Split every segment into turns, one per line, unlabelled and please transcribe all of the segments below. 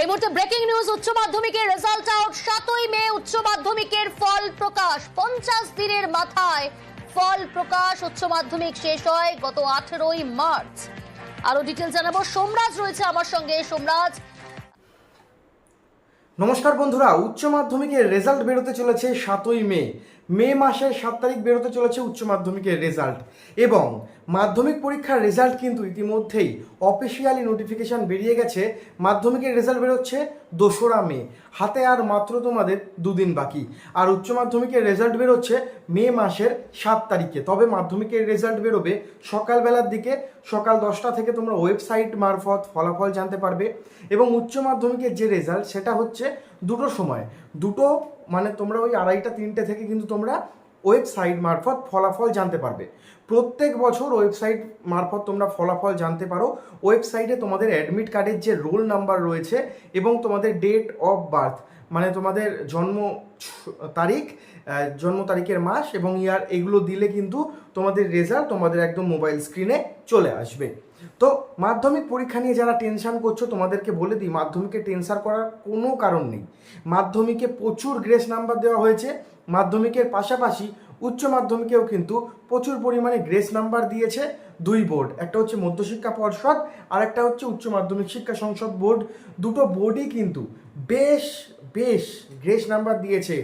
এই মুহূর্তে breaking news উচ্চ মাধ্যমিকের রেজাল্ট আউট সাতই মে উচ্চ মাধ্যমিকের ফল প্রকাশ। পঞ্চাশ দিনের মাথায় ফল প্রকাশ, উচ্চ মাধ্যমিক শেষ হয় গত আঠেরোই মার্চ। আরও ডিটেল জানাব। সোমরাজ রয়েছে আমার সঙ্গে। সোমরাজ
নমস্কার বন্ধুরা, উচ্চ মাধ্যমিকের রেজাল্ট বেরোতে চলেছে সাতই মে। মে মাসের সাত তারিখ বেরোতে চলেছে উচ্চ মাধ্যমিকের রেজাল্ট এবং মাধ্যমিক পরীক্ষার রেজাল্ট কিন্তু ইতিমধ্যেই অফিসিয়ালি নোটিফিকেশান বেরিয়ে গেছে। মাধ্যমিকের রেজাল্ট বেরোচ্ছে দোসরা মে। হাতে আর মাত্র তোমাদের দুদিন বাকি। আর উচ্চ মাধ্যমিকের রেজাল্ট বেরোচ্ছে মে মাসের সাত তারিখে। তবে মাধ্যমিকের রেজাল্ট বেরোবে সকালবেলার দিকে, সকাল দশটা থেকে তোমরা ওয়েবসাইট মারফত ফলাফল জানতে পারবে এবং উচ্চ মাধ্যমিকের যে রেজাল্ট সেটা হচ্ছে দুটো সময়। দুটো মানে তোমরা ওই আড়াইটা, তিনটে থেকে কিন্তু তোমরা ওয়েবসাইট মারফত ফলাফল জানতে পারবে। প্রত্যেক বছর ওয়েবসাইট মারফত তোমরা ফলাফল জানতে পারো। ওয়েবসাইটে তোমাদের অ্যাডমিট কার্ডের যে রোল নাম্বার রয়েছে এবং তোমাদের ডেট অফ বার্থ মানে তোমাদের জন্ম তারিখ জন্ম তারিখের মাস এবং ইয়ার এগুলো দিলে কিন্তু তোমাদের রেজাল্ট তোমাদের একদম মোবাইল স্ক্রিনে চলে আসবে। তো মাধ্যমিক পরীক্ষা নিয়ে যারা টেনশান করছ, তোমাদেরকে বলে দিই, মাধ্যমিকে টেনশন করার কোনো কারণ নেই। মাধ্যমিকে প্রচুর গ্রেস নাম্বার দেওয়া হয়েছে। মাধ্যমিকের পাশাপাশি উচ্চ মাধ্যমিকেও কিন্তু প্রচুর পরিমাণে গ্রেস নাম্বার দিয়েছে দুই বোর্ড একটা হচ্ছে মধ্যশিক্ষা পর্ষদ আর একটা হচ্ছে উচ্চ মাধ্যমিক শিক্ষা সংসদ বোর্ড দুটো বোর্ডই কিন্তু বেশ বেশ গ্রেস নাম্বার দিয়েছে।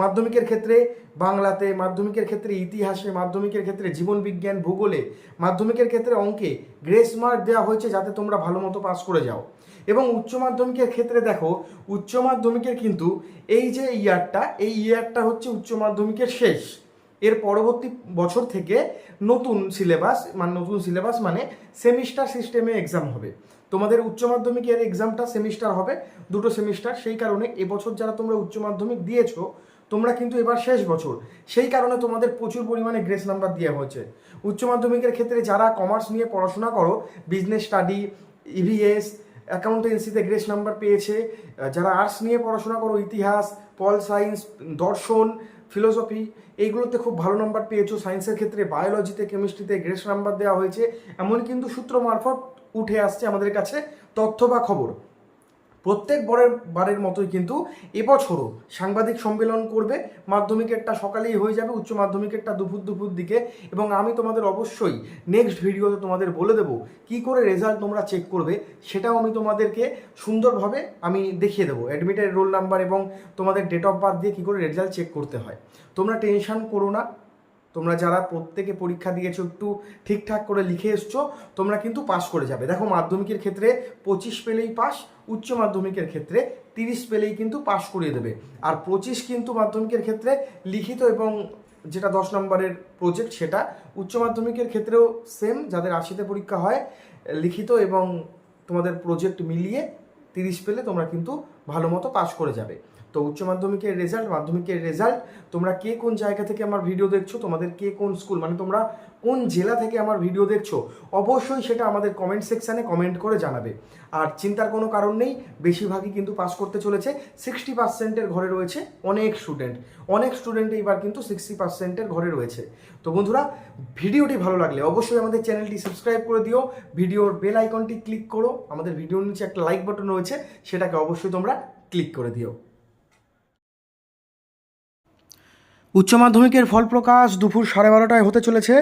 মাধ্যমিকের ক্ষেত্রে বাংলাতে, মাধ্যমিকের ক্ষেত্রে ইতিহাসে, মাধ্যমিকের ক্ষেত্রে জীবন বিজ্ঞান ভূগোলে, মাধ্যমিকের ক্ষেত্রে অঙ্কে গ্রেস মার্ক দেওয়া হয়েছে যাতে তোমরা ভালো মতো পাস করে যাও। এবং উচ্চ মাধ্যমিকের ক্ষেত্রে দেখো, উচ্চ মাধ্যমিকের কিন্তু এই যে ইয়ারটা এই ইয়ারটা হচ্ছে উচ্চ মাধ্যমিকের শেষ। এর পরবর্তী বছর থেকে নতুন সিলেবাস মানে নতুন সিলেবাস মানে সেমিস্টার সিস্টেমে এক্সাম হবে। তোমাদের উচ্চ মাধ্যমিকের এক্সামটা সেমিস্টার হবে, দুটো সেমিস্টার। সেই কারণে এবছর যারা তোমরা উচ্চ মাধ্যমিক দিয়েছ, তোমরা কিন্তু এবার শেষ বছর। সেই কারণে তোমাদের প্রচুর পরিমাণে গ্রেস নাম্বার দেওয়া হয়েছে। উচ্চ মাধ্যমিকের ক্ষেত্রে যারা কমার্স নিয়ে পড়াশোনা করো বিজনেস স্টাডি ইভিএস অ্যাকাউন্টেন্সিতে গ্রেস নাম্বার পেয়েছে, যারা আর্টস নিয়ে পড়াশোনা করো, ইতিহাস পল সায়েন্স দর্শন ফিলোসফি এইগুলোতে খুব ভালো নাম্বার পেয়েছ। সায়েন্সের ক্ষেত্রে বায়োলজিতে কেমিস্ট্রিতে গ্রেস নাম্বার দেওয়া হয়েছে। এমন কিন্তু সূত্র মারফত উঠে আসছে আমাদের কাছে তথ্য বা খবর। প্রত্যেক বরের, বারের মতোই কিন্তু এবছরও সাংবাদিক সম্মেলন করবে। মাধ্যমিকেরটা সকালেই হয়ে যাবে, উচ্চ মাধ্যমিকেরটা দুপুর দুপুর দিকে। এবং আমি তোমাদের অবশ্যই নেক্সট ভিডিওতে তোমাদের বলে দেবো কি করে রেজাল্ট তোমরা চেক করবে, সেটাও আমি তোমাদেরকে সুন্দরভাবে আমি দেখিয়ে দেবো। অ্যাডমিটের রোল নাম্বার এবং তোমাদের ডেট অফ বার্থ দিয়ে কী করে রেজাল্ট চেক করতে হয়। তোমরা টেনশান করো না। তোমরা যারা প্রত্যেকে পরীক্ষা দিয়েছ, একটু ঠিকঠাক করে লিখে এসছো, তোমরা কিন্তু পাস করে যাবে। দেখো, মাধ্যমিকের ক্ষেত্রে পঁচিশ পেলেই পাস উচ্চ মাধ্যমিকের ক্ষেত্রে তিরিশ পেলেই কিন্তু পাস করিয়ে দেবে। আর পঁচিশ কিন্তু মাধ্যমিকের ক্ষেত্রে লিখিত এবং যেটা দশ নম্বরের প্রজেক্ট সেটা, উচ্চ মাধ্যমিকের ক্ষেত্রেও সেম যাদের আশিতে পরীক্ষা হয়, লিখিত এবং তোমাদের প্রজেক্ট মিলিয়ে তিরিশ পেলে তোমরা কিন্তু ভালো মতো পাস করে যাবে। তো উচ্চ মাধ্যমিকের রেজাল্ট মাধ্যমিকের রেজাল্ট তোমরা কে কোন জায়গা থেকে আমার ভিডিও দেখছ, তোমাদের কে কোন স্কুল মানে তোমরা কোন জেলা থেকে আমার ভিডিও দেখছ, অবশ্যই সেটা আমাদের কমেন্ট সেকশানে কমেন্ট করে জানাবে। আর চিন্তার কোনো কারণ নেই, বেশিরভাগই কিন্তু পাস করতে চলেছে সিক্সটি পার্সেন্টের ঘরে রয়েছে অনেক স্টুডেন্ট অনেক স্টুডেন্ট এইবার কিন্তু সিক্সটি পার্সেন্টের ঘরে রয়েছে। তো বন্ধুরা ভিডিওটি ভালো লাগলে অবশ্যই আমাদের চ্যানেলটি সাবস্ক্রাইব করে দিও ভিডিওর বেল আইকনটি ক্লিক করো, আমাদের ভিডিওর নিচে একটা লাইক বাটন রয়েছে, সেটাকে অবশ্যই তোমরা ক্লিক করে দিও। উচ্চ মাধ্যমিকের ফল প্রকাশ দুপুর সাড়ে বারোটায় হতে চলেছে।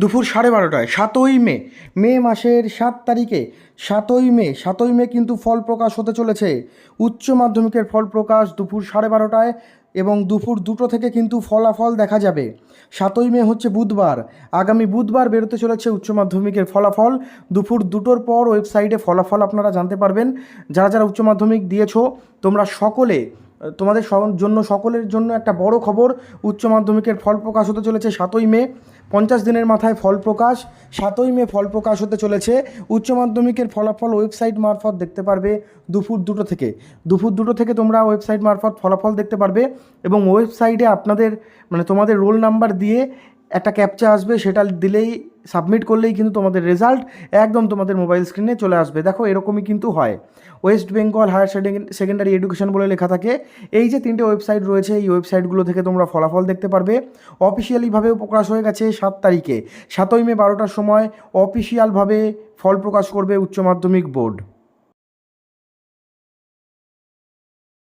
দুপুর সাড়ে বারোটায়, সাতই মে মে মাসের সাত তারিখে, সাতই মে সাতই মে কিন্তু ফল প্রকাশ হতে চলেছে। উচ্চ মাধ্যমিকের ফল প্রকাশ দুপুর সাড়ে বারোটায় এবং দুপুর দুটো থেকে কিন্তু ফলাফল দেখা যাবে। সাতই মে হচ্ছে বুধবার, আগামী বুধবার বেরোতে চলেছে উচ্চ মাধ্যমিকের ফলাফল। দুপুর দুটোর পর ওয়েবসাইটে ফলাফল আপনারা জানতে পারবেন। যারা যারা উচ্চ মাধ্যমিক দিয়েছ, তোমরা সকলে তোমাদের জন্য সকলের জন্য একটা বড় খবর, উচ্চ মাধ্যমিকের ফল প্রকাশ হতে চলেছে সাতই মে। পঞ্চাশ দিনের মাথায় ফল প্রকাশ, সাতই মে ফল প্রকাশ হতে চলেছে। উচ্চ মাধ্যমিকের ফলাফল ওয়েবসাইট মারফত দেখতে পারবে দুপুর দুটো থেকে। দুপুর দুটো থেকে তোমরা ওয়েবসাইট মারফত ফলাফল দেখতে পারবে এবং ওয়েবসাইটে আপনাদের মানে তোমাদের রোল নাম্বার দিয়ে একটা ক্যাপচা আসবে, সেটা দিলেই সাবমিট করলেই কিন্তু তোমাদের রেজাল্ট একদম তোমাদের মোবাইল স্ক্রিনে চলে আসবে। দেখো, এরকমই কিন্তু হয়। West Bengal higher secondary education বলে লেখা থাকে। এই যে তিনটে ওয়েবসাইট রয়েছে, এই ওয়েবসাইটগুলো থেকে তোমরা ফলাফল দেখতে পারবে। অফিসিয়ালিভাবেও প্রকাশ হয়ে গেছে সাত তারিখে। সাতই মে বারোটার সময় অফিসিয়ালভাবে ফল প্রকাশ করবে উচ্চ মাধ্যমিক বোর্ড।